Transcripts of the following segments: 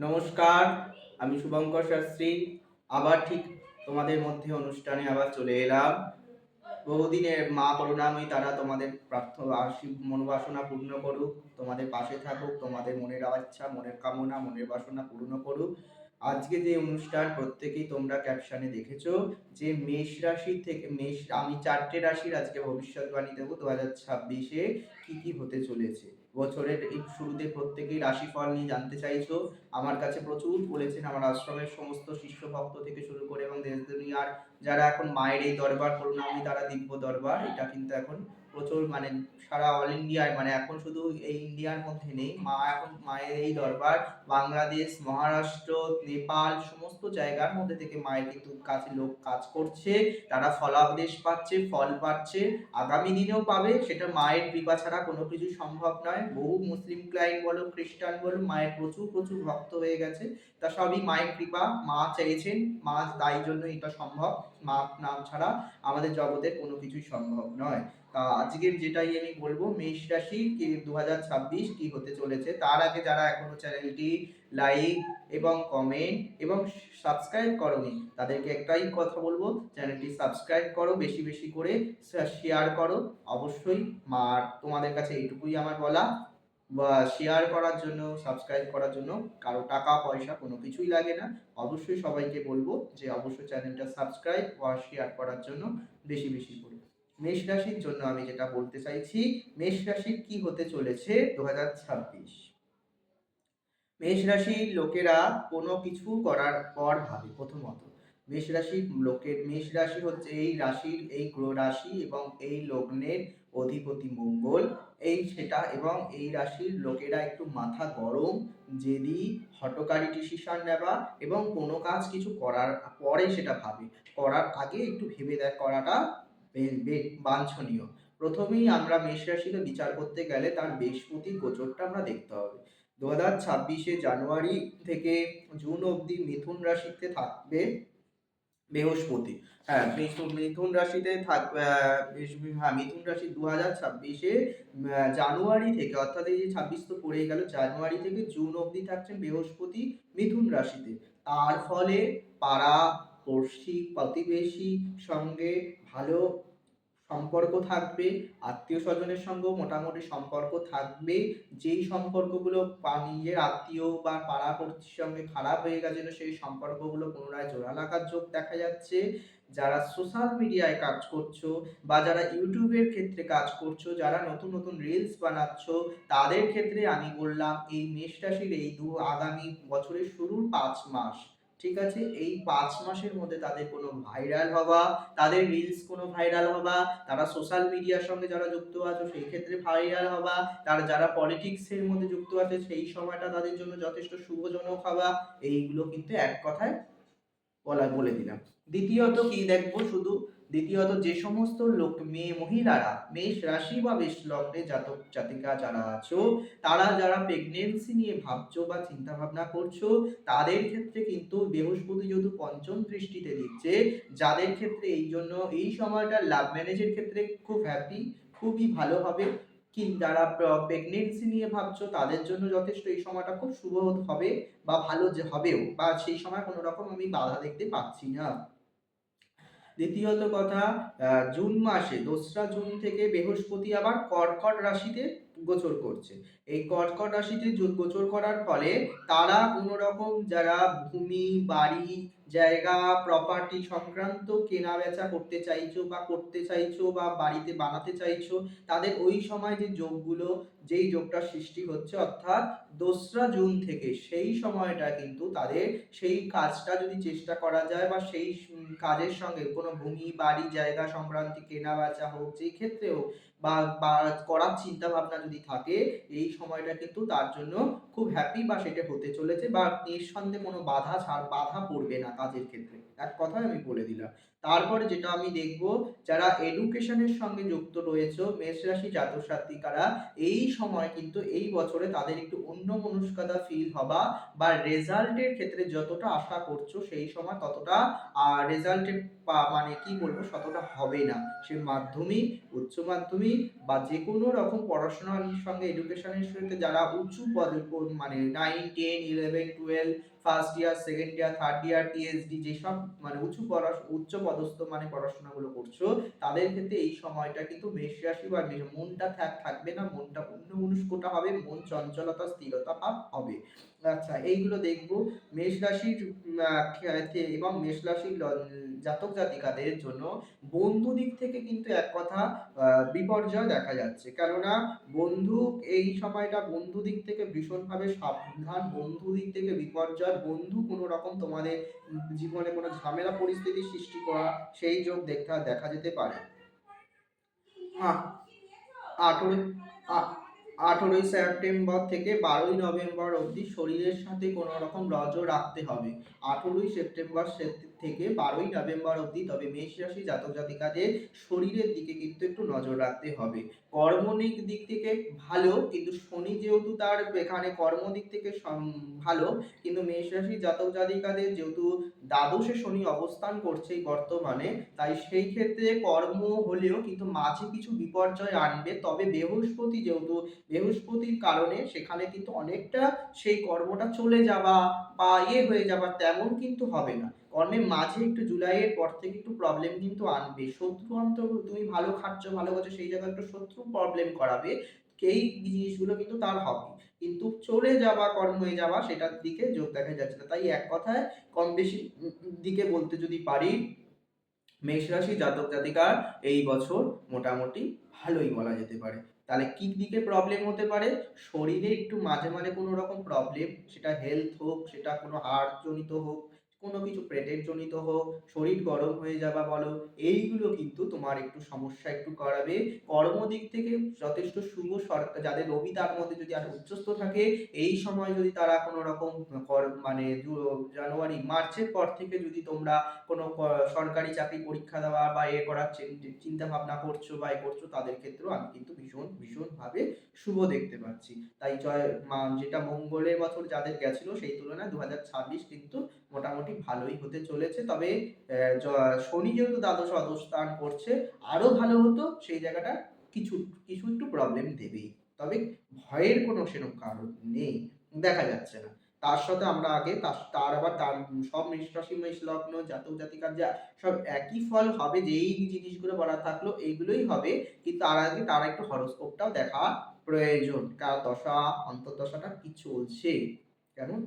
নমস্কার, আমি শুভঙ্কর শাস্ত্রী। আবার ঠিক তোমাদের মধ্যে অনুষ্ঠানে আবার চলে এলাম। বহুদিনের মা করুণাময়ী তারা তোমাদের প্রার্থনা মনোবাসনা পূর্ণ করুক। তোমাদের পাশে থাকুক, তোমাদের মনের ইচ্ছা মনের কামনা, মনের বাসনা পূর্ণ করুক। আজকে যে অনুষ্ঠান প্রত্যেকেই তোমরা ক্যাপশনে দেখেছ যে মেষ রাশি থেকে, মেষ, আমি চারটে রাশির আজকে ভবিষ্যৎবাণী দেবো দু হাজার ছাব্বিশে কি কি হতে চলেছে। বছরের এই শুরুতে প্রত্যেকেই রাশিফল নিয়ে জানতে চাইছো। আমার কাছে প্রচুর বলেছেন আমার আশ্রমের সমস্ত শিষ্য ভক্ত থেকে শুরু করে এবং দেশ দুনিয়ার যারা এখন মায়ের এই দরবার করুন আমি তারা দিব্য দরবার, এটা কিন্তু এখন প্রচুর মানে সারা অল ইন্ডিয়ায় মানে এখন শুধু এই ইন্ডিয়ার মধ্যে নেই, মা এখন মায়ের এই দরবার, বাংলাদেশ, মহারাষ্ট্র, নেপাল, সমস্ত জায়গার মধ্যে থেকে মায়ের কিন্তু কাছে লোক কাজ করছে, তারা ফলাদেশ পাচ্ছে, ফল পাচ্ছে, আগামী দিনেও পাবে, সেটা মায়ের কৃপা ছাড়া কোনো কিছু সম্ভব নয়। বহু মুসলিম ক্লায়েন্ট বলো, খ্রিস্টান বলো, মায়ের প্রচুর প্রচুর ভক্ত হয়ে গেছে, তা সবই মায়ের কৃপা, মা চেয়েছেন, মা তাই জন্য এটা সম্ভব, মা নাম ছাড়া আমাদের জগতে কোনো কিছুই সম্ভব নয়। আজকের যেটাই আমি বলব, মেষ রাশি কি দু হাজার ছাব্বিশ কি হতে চলেছে, তার আগে যারা এখনও চ্যানেলটি লাইক এবং কমেন্ট এবং সাবস্ক্রাইব করনি, তাদেরকে একটাই কথা বলব, চ্যানেলটি সাবস্ক্রাইব করো, বেশি বেশি করে শেয়ার করো। অবশ্যই মা, তোমাদের কাছে এইটুকুই আমার বলা, বা শেয়ার করার জন্য সাবস্ক্রাইব করার জন্য, কারও টাকা, পয়সা কোনো কিছুই লাগে না। অবশ্যই সবাইকে বলব যে, অবশ্যই চ্যানেলটা সাবস্ক্রাইব বা শেয়ার করার জন্য বেশি বেশি করে। মেষ রাশির জন্য আমি যেটা বলতে চাইছি, মেষ রাশির কি হতে চলেছে দু হাজার ছাব্বিশ? মেষ রাশির লোকেরা কোনো কিছু করার পর ভাবে প্রথমত। মেষ রাশির লোকের, মেষ রাশি হচ্ছে এই রাশির, এই গ্রহ রাশি এবং এই লগ্নের অধিপতি মঙ্গল। এই সেটা এবং এই রাশির লোকেরা একটু মাথা গরম, জেদি হটকারী ডিসিশন নেওয়া এবং কোনো কাজ কিছু করার পরে সেটা ভাবে। করার আগে একটু ভেবে দেখ, করাটা বাঞ্ছনীয়। প্রথমেই আমরা মেষ রাশিকে বিচার করতে গেলে তার বৃহস্পতি গোচরটা আমরা দেখতে হবে। দু হাজার ছাব্বিশে জানুয়ারি থেকে জুন অবধি মিথুন রাশিতে থাকবে বৃহস্পতি। হ্যাঁ মিথুন রাশিতে থাকবে হ্যাঁ মিথুন রাশি দু হাজার ছাব্বিশে জানুয়ারি থেকে, অর্থাৎ এই যে ছাব্বিশ তো পড়ে গেল, জানুয়ারি থেকে জুন অবধি থাকছেন বৃহস্পতি মিথুন রাশিতে। তার ফলে পাড়া পড়শি প্রতিবেশী সঙ্গে ভালো সম্পর্ক থাকবে, আত্মীয় স্বজনের সঙ্গেও মোটামুটি সম্পর্ক থাকবে। যেই সম্পর্কগুলো নিজের আত্মীয় বা পাড়া পড়শির সঙ্গে খারাপ হয়ে গেছিল, সেই সম্পর্কগুলো পুনরায় জোড়া লাগার যোগ দেখা যাচ্ছে। যারা সোশ্যাল মিডিয়ায় কাজ করছ বা যারা ইউটিউবের ক্ষেত্রে কাজ করছ, যারা নতুন নতুন রিলস বানাচ্ছ, তাদের ক্ষেত্রে আমি বললাম, এই মেষ রাশির এই দু, আগামী বছরের শুরুর পাঁচ মাস ঠিক আছে? এই পাঁচ মাসের মধ্যে তাদের কোনো ভাইরাল হওয়া, তাদের রিলস কোনো ভাইরাল হওয়া, তারা সোশ্যাল মিডিয়ার সঙ্গে যারা যুক্ত আছে সেই ক্ষেত্রে ভাইরাল হওয়া, তারা যারা পলিটিক্সের মধ্যে যুক্ত আছে সেই সময়টা তাদের জন্য যথেষ্ট শুভজনক হওয়া, এইগুলো কিন্তু এক কথায় বলা বলে দিলাম। দ্বিতীয়ত কি দেখব? শুধু দ্বিতীয়ত, যে সমস্ত লোক মেয়ে, মহিলারা মেষ রাশি বা মেষ লগ্নে জাতক, জাতিকা যারা আছো, তারা যারা প্রেগনেন্সি নিয়ে ভাবছ বা চিন্তা ভাবনা করছ, তাদের ক্ষেত্রে কিন্তু বৃহস্পতি যেহেতু পঞ্চম দৃষ্টিতে দিচ্ছে, যাদের ক্ষেত্রে এই জন্য এই সময়টা লাভ ম্যারেজের ক্ষেত্রে খুব হ্যাপি খুবই ভালো হবে। কি যারা প্রেগনেন্সি নিয়ে ভাবছ, তাদের জন্য যথেষ্ট এই সময়টা খুব শুভ হবে বা ভালো যে হবেও, বা সেই সময় কোনো রকম আমি বাধা দেখতে পাচ্ছি না। দ্বিতীয়ত কথা জুন মাসে, দোসরা জুন থেকে বৃহস্পতি আবার কর্কট রাশিতে গোচর করছে। এই কর্কট রাশিতে গোচর করার ফলে তারা কোনো রকম যারা ভূমি, বাড়ি, জায়গা প্রপার্টি সংক্রান্ত কেনা বেচা করতে চাইছো বা করতে চাইছো বা বাড়িতে বানাতে চাইছো, তাদের ওই সময় যে যোগগুলো যেই যোগটা সৃষ্টি হচ্ছে, অর্থাৎ দোসরা জুন থেকে সেই সময়টা কিন্তু তাদের সেই কাজটা যদি চেষ্টা করা যায় বা সেই কাজের সঙ্গে কোনো ভূমি, বাড়ি, জায়গা সংক্রান্তি কেনা বেচা হোক, যেই ক্ষেত্রে হোক বা করার চিন্তা ভাবনা যদি থাকে, এই সময়টা কিন্তু তার জন্য খুব হ্যাপি বা সেটা হতে চলেছে বা নিঃসন্দেহে কোনো বাধা ছাড়, বাধা পড়বে না কাজের ক্ষেত্রে। এক কথায় আমি বলে দিলাম। তারপরে যেটা আমি দেখব, যারা এডুকেশনের সঙ্গে যুক্ত রয়েছে, মেষ রাশি জাতিকারা এই সময় কিন্তু এই বছরে তাদের একটু অন্য মনস্কতা ফিল হবা বা রেজাল্টের ক্ষেত্রে যতটা আশা করছ সেই সময় ততটা আর রেজাল্টের মানে কি বলব, ততটা হবে না। সে মাধ্যমিক, উচ্চ মাধ্যমিক বা যে কোনো রকম পড়াশোনার সঙ্গে এডুকেশনের সাথে যারা উঁচু পদে মানে nine ten eleven twelve first year second year third year TSD যেসব মানে উঁচু পড়াশোনা উচ্চ পদস্থ মানে পড়াশোনাগুলো করছ, তাদের ক্ষেত্রে এই সময়টা কিন্তু মেষ রাশি বা মনটা থাক থাকবে না, মনটা অন্য মনুষ্কটা হবে, মন চঞ্চলতা, স্থিরতা ভাব হবে। আচ্ছা এইগুলো দেখব। মেষ রাশির এবং মেষ রাশির জাতক জাতিকাদের জন্য বন্ধু দিক থেকে কিন্তু এক কথা বিপর্যয় দেখা যাচ্ছে। কেননা বন্ধু এই সময়টা বন্ধু দিক থেকে ভীষণভাবে সাবধান বন্ধু দিক থেকে বিপর্যয়। বন্ধু কোনো রকম তোমাদের জীবনে কোনো ঝামেলা পরিস্থিতি সৃষ্টি করা সেই যোগ দেখা দেখা যেতে পারে। আহ, আঠেরোই আ- আঠেরোই সেপ্টেম্বর থেকে বারোই নভেম্বর অবধি শরীরের সাথে কোনো রকম রজ রাখতে হবে। আঠেরোই সেপ্টেম্বর থেকে বারোই নভেম্বর অবধি, তবে মেষ রাশি জাতক জাতিকাদের শরীরের দিকে কিন্তু একটু নজর রাখতে হবে। কর্মনিক দিক থেকে ভালো, কিন্তু শনি যেহেতু তার এখানে কর্ম দিক থেকে ভালো, কিন্তু মেষ রাশি জাতক জাতিকাদের যেহেতু দ্বাদশে শনি অবস্থান করছে বর্তমানে, তাই সেই ক্ষেত্রে কর্ম হলেও কিন্তু মাঝে কিছু বিপর্যয় আনবে। তবে বৃহস্পতি যেহেতু, বৃহস্পতির কারণে সেখানে কিন্তু অনেকটা সেই কর্মটা চলে যাওয়া বা ইয়ে হয়ে যাওয়া তেমন কিন্তু হবে না। কর্মের মাঝে একটু জুলাইয়ের পর থেকে একটু প্রবলেম কিন্তু আনবে। শত্রু অন্তর তুমি ভালো খাচ্ছ, ভালো করছ, সেই জায়গায় একটু শত্রু প্রবলেম করাবে, এই জিনিসগুলো কিন্তু তার হবে। কিন্তু চলে যাওয়া, কর্ম হয়ে যাওয়া, সেটার দিকে যোগ দেখা যাচ্ছে না। তাই এক কথায় কম বেশি দিকে বলতে যদি পারি, মেষ রাশি জাতক জাতিকার এই বছর মোটামুটি ভালোই বলা যেতে পারে। তাহলে কি দিকে প্রবলেম হতে পারে? শরীরে একটু মাঝে মাঝে কোনো রকম প্রবলেম সেটা হেলথ হোক, সেটা কোনো হার্ট জনিত হোক কোনো কিছু পেটের জনিত হোক, শরীর গরম হয়ে যাওয়া বলো, এইগুলো কিন্তু তোমার একটু সমস্যা একটু করাবে। কর্মদিক থেকে যথেষ্ট শুভ যাদের রবি তার মধ্যে যদি আর উচ্চস্থ থাকে, এই সময় যদি তারা কোনো রকম মানে জানুয়ারি, মার্চের পর থেকে যদি তোমরা কোনো সরকারি চাকরি পরীক্ষা দেওয়া বা এ করার চিন- চিন্তা ভাবনা করছ বা এ করছ, তাদের ক্ষেত্রেও আমি কিন্তু ভীষণ, ভীষণভাবে শুভ দেখতে পাচ্ছি। তাই জয় যেটা মঙ্গলের বছর যাদের গেছিল, সেই তুলনায় দু হাজার ছাব্বিশ কিন্তু মোটামুটি ভালোই হতে চলেছে। তবে শনি যেহেতু দ্বাদশ অবস্থান করছে আরও ভালো হতো, সেই জায়গাটা কিছু কিছু একটু প্রবলেম দেবেই। তবে ভয়ের কোনো সেরকম কারণ নেই, দেখা যাচ্ছে না। তার সাথে আমরা আগে, তার আবার তার সব মেষ রাশি মেষ লগ্ন জাতক, জাতিকার যা, সব একই ফল হবে, যেই জিনিসগুলো বলা থাকল, এইগুলোই হবে। কিন্তু তার আগে, তার একটু হরস্কোপটাও দেখা প্রয়োজন। কার দশা, অন্তর্দশাটা কি চলছে? কেমন?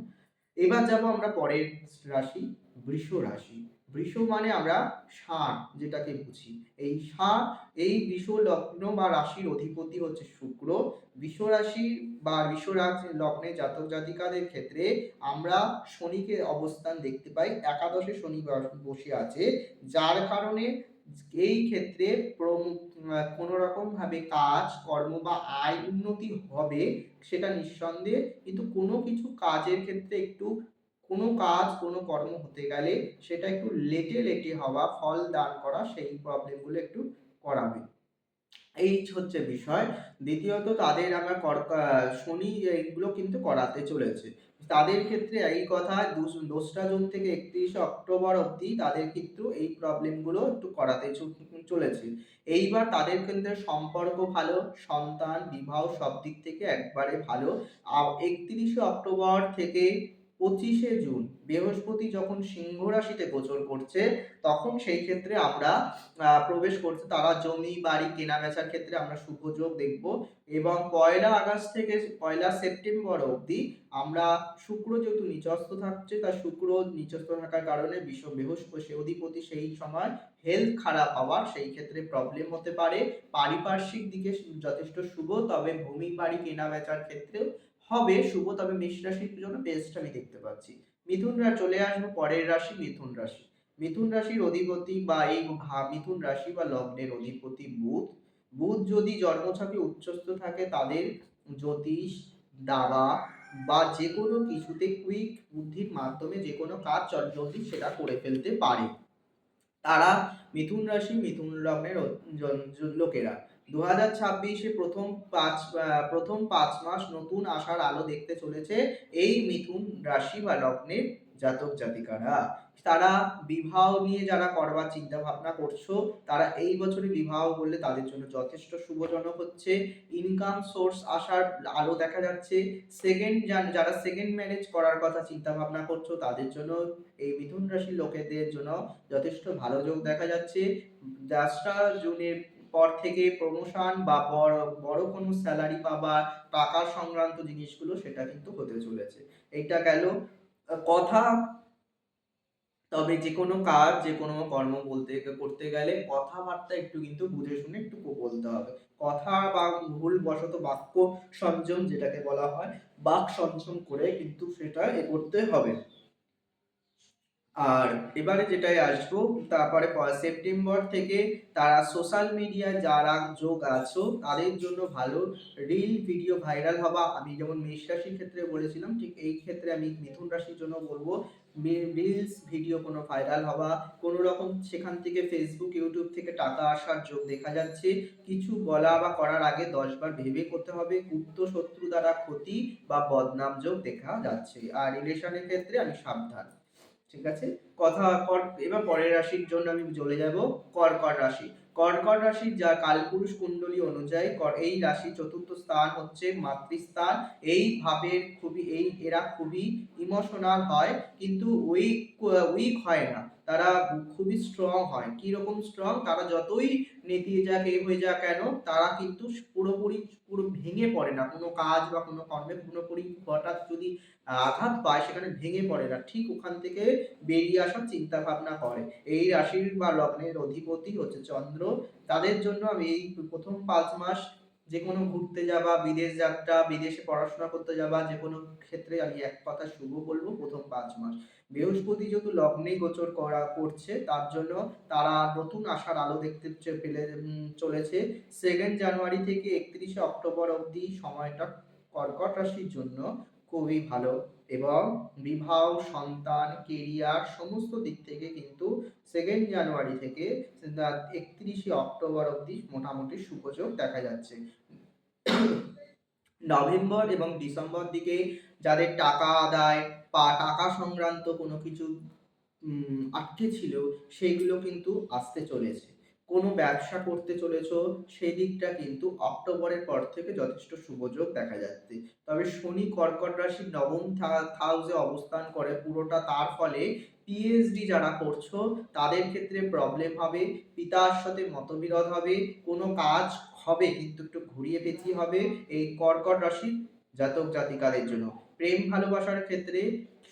এবার যাব আমরা পরের রাশি, বৃষ রাশি। বৃষ মানে আমরা ষাঁড় যেটাকে বুঝি। এই ষাঁড়, এই বৃষ লগ্ন বা রাশির অধিপতি হচ্ছে শুক্র। বৃষ রাশি বা বৃষ লগ্নে জাতক জাতিকাদের ক্ষেত্রে আমরা শনিকে অবস্থান দেখতে পাই। একাদশে শনি বসে আছে। যার কারণে এই ক্ষেত্রে কোনো রকম ভাবে কাজ, কর্ম বা আয় উন্নতি হবে সেটা নিঃসন্দেহে। কিন্তু কোনো কিছু কাজের ক্ষেত্রে একটু কোনো কাজ, কোনো কর্ম হতে গেলে সেটা একটু লেটে লেটে হওয়া, ফল দান করা, সেই প্রবলেমগুলো একটু করাবে। এই হচ্ছে বিষয়। দ্বিতীয়ত, তাদের আমরা শনি, এইগুলো কিন্তু করাতে চলেছে। তাদের ক্ষেত্রে এই কথা দোসরা জুন থেকে একত্রিশে অক্টোবর অবধি তাদের কিন্তু এই প্রবলেমগুলো একটু করাতে চলেছে। এইবার তাদের ক্ষেত্রে সম্পর্ক ভালো, সন্তান, বিবাহ সব দিক থেকে একবারে ভালো। একত্রিশে অক্টোবর থেকে পঁচিশে জুন, বৃহস্পতি যখন সিংহ রাশিতে গোচর করছে, তখন সেই ক্ষেত্রে আমরা প্রবেশ করছে। তারা জমি, বাড়ি কেনা বেচার ক্ষেত্রে আমরা শুভযোগ দেখব এবং পয়লা আগস্ট থেকে পয়লা সেপ্টেম্বর অবধি আমরা শুক্র যেহেতু নিচস্থ থাকছে তার শুক্র নিচস্থ থাকার কারণে বিশ্ব বৃহস্পতি অধিপতি সেই সময় হেলথ খারাপ হওয়ার সেই ক্ষেত্রে প্রবলেম হতে পারে। পারিপার্শ্বিক দিকে যথেষ্ট শুভ, তবে ভূমি, বাড়ি কেনা বেচার ক্ষেত্রেও হবে, শুভ, তবে মেষ রাশির জন্য বেস্ট আমি দেখতে পাচ্ছি। মিথুন রাশি চলে আসব পরের রাশি মিথুন রাশি। মিথুন রাশির অধিপতি বা এই মিথুন রাশি বা লগ্নের অধিপতি বুধ। বুধ যদি জন্মছকে উচ্চস্থ থাকে, তাদের জ্যোতিষ, দাবা বা যে কোনো কিছুতে কুইক বুদ্ধির মাধ্যমে যে কোনো কাজ জ- জলদি সেটা করে ফেলতে পারে। তারা মিথুন রাশি, মিথুন লগ্নের লোকেরা। দু হাজার ছাব্বিশে প্রথম পাঁচ প্রথম পাঁচ মাস নতুন আশার আলো দেখতে চলেছে এই মিথুন রাশি বা লগ্নের জাতক জাতিকারা। তারা বিবাহ নিয়ে যারা করবার চিন্তা ভাবনা করছ, তারা এই বছরে বিবাহ করলে তাদের জন্য যথেষ্ট শুভজনক হচ্ছে। ইনকাম সোর্স আসার আলো দেখা যাচ্ছে। সেকেন্ড যারা সেকেন্ড ম্যারেজ করার কথা চিন্তা ভাবনা করছ, তাদের জন্য এই মিথুন রাশির লোকেদের জন্য যথেষ্ট ভালো যোগ দেখা যাচ্ছে। দশটা জুনের পর থেকে প্রমোশন বা বড় বড় কোনো স্যালারি পাবা টাকা সংক্রান্ত জিনিসগুলো সেটা কিন্তু হতে চলেছে। এইটা গেল, কথা। তবে যে কোনো কাজ, যে কোনো কর্ম বলতে, করতে গেলে কথাবার্তা একটু কিন্তু বুঝে শুনে একটু বলতে হবে। কথা বা ভুল বশত বাক্য সংযম যেটাকে বলা হয়, বাক সংযম করে কিন্তু সেটা এ করতে হবে। আর এবারে যেটাই আসব, তারপরে সেপ্টেম্বর থেকে তারা সোশ্যাল মিডিয়ায় যারা যোগ আছো, তাদের জন্য ভালো রিল ভিডিও ভাইরাল হওয়া। আমি যেমন মেষ রাশির ক্ষেত্রে বলেছিলাম, ঠিক এই ক্ষেত্রে আমি মিথুন রাশির জন্য বলব রিলস ভিডিও কোনো ভাইরাল হওয়া। কোনো রকম সেখান থেকে ফেসবুক ইউটিউব থেকে টাকা আসার যোগ দেখা যাচ্ছে। কিছু বলা বা করার আগে দশবার ভেবে করতে হবে গুপ্ত শত্রু দ্বারা ক্ষতি বা বদনাম যোগ দেখা যাচ্ছে। আর রিলেশনের ক্ষেত্রে আমি সাবধান। ঠিক আছে? কথা কর, এবার পরের রাশির জন্য আমি চলে যাব কর্কট রাশি। কর্কট রাশি যা কালপুরুষ কুণ্ডলী অনুযায়ী কর- এই রাশি চতুর্থ স্থান হচ্ছে মাতৃস্থান। এই ভাবের খুবই, এই, এরা খুবই ইমোশনাল হয়, কিন্তু উইক উইক হয় না। তারা খুবই স্ট্রং হয়। কি রকম স্ট্রং তারা যতই নেতিয়ে যাক এ হয়ে যাক কেন, তারা কিন্তু পুরোপুরি পুরো ভেঙে পড়ে না। কোনো কাজ বা কোনো কর্মে পুরোপুরি হঠাৎ যদি আঘাত পায়, সেখানে ভেঙে পড়ে না। ঠিক ওখান থেকে বেরিয়ে আসার চিন্তা ভাবনা করে। এই রাশির বা লগ্নের অধিপতি হচ্ছে চন্দ্র। তাদের জন্য আমি এই প্রথম পাঁচ মাস যে কোনো ঘুরতে যাওয়া বিদেশ যাত্রা, বিদেশে পড়াশোনা করতে যাওয়া যে কোনো ক্ষেত্রে আমি এক কথা শুভ বলব, প্রথম পাঁচ মাস। বৃহস্পতি যেহেতু লগ্নে গোচর করা করছে, তার জন্য তারা নতুন আশার আলো দেখতে পেলে চলেছে। সেকেন্ড জানুয়ারি থেকে একত্রিশে অক্টোবর অবধি সময়টা কর্কট রাশির জন্য খুবই ভালো। এবং বিবাহ, সন্তান কেরিয়ার সমস্ত দিক থেকে কিন্তু সেকেন্ড জানুয়ারি থেকে একত্রিশে অক্টোবর অবধি মোটামুটি সুযোগ দেখা যাচ্ছে। নভেম্বর এবং ডিসেম্বর দিকে যাদের টাকা আদায় বা টাকা সংক্রান্ত কোনো কিছু আটকে ছিল সেইগুলো কিন্তু আসতে চলেছে। কোনো ব্যবসা করতে চলেছ, সেই দিকটা কিন্তু অক্টোবরের পর থেকে যথেষ্ট শুভযোগ দেখা যাচ্ছে। তবে শনি কর্কট রাশির নবম হাউসে অবস্থান করে, পুরোটা তার ফলে পিএইচডি যারা করছ, তাদের ক্ষেত্রে প্রবলেম হবে, পিতার সাথে মতবিরোধ হবে, কোনো কাজ হবে কিন্তু একটু ঘুরিয়ে পেঁচিয়ে হবে এই কর্কট রাশির জাতক জাতিকাদের জন্য। প্রেম ভালোবাসার ক্ষেত্রে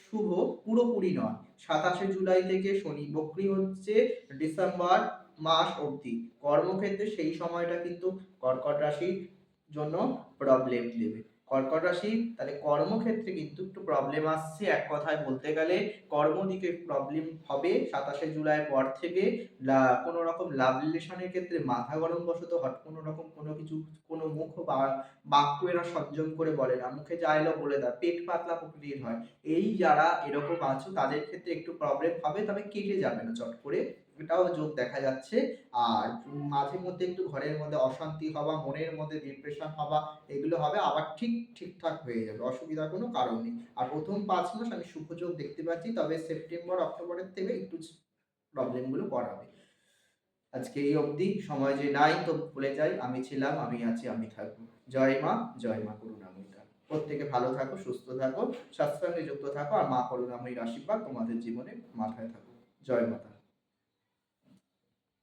শুভ পুরোপুরি নয়। সাতাশে জুলাই থেকে শনি বক্রি হচ্ছে, ডিসেম্বর মাস অবধি। কর্মক্ষেত্রে সেই সময়টা কিন্তু কর্কট রাশির জন্য প্রবলেম দেবে। কর্কট রাশি, তাহলে কর্মক্ষেত্রে কিন্তু একটু প্রবলেম আসছে। এক কথায় বলতে গেলে কর্মদিকে প্রবলেম হবে সাতাশে জুলাই পর থেকে। কোনো রকম লাভ রিলেশনের ক্ষেত্রে মাথা গরম বশত হট কোনো রকম কোনো কিছু, কোনো মুখ বা বাক্য এরা সংযম করে বলে না। মুখে যা এলো বলে দেয় পেট পাতলা প্রকৃতির হয়। এই যারা এরকম আছো, তাদের ক্ষেত্রে একটু প্রবলেম হবে, তবে কেটে যাবে না চট করে। এটাও যোগ দেখা যাচ্ছে। আর মাঝে মধ্যে একটু ঘরের মধ্যে অশান্তি হওয়া, মনের মধ্যে ডিপ্রেশন হওয়া, এগুলো হবে, আবার ঠিক ঠিকঠাক হয়ে যাবে, অসুবিধার কোনো কারণ নেই। আর প্রথম পাঁচ মাস আমি সুখযোগ দেখতে পাচ্ছি, তবে সেপ্টেম্বর, অক্টোবরের থেকে একটু প্রবলেমগুলো করাবে। আজকে এই অবধি, সময় যে নাই, তো ভুলে যাই, আমি ছিলাম, আমি আছি, আমি থাকব। জয় মা জয় মা করুণাময়ীটা প্রত্যেকে ভালো থাকো, সুস্থ থাকো, সৎসঙ্গে যুক্ত থাকো, আর মা করুণাময়ীর আশীর্বাদ তোমাদের জীবনে মাথায় থাকো জয় মাতা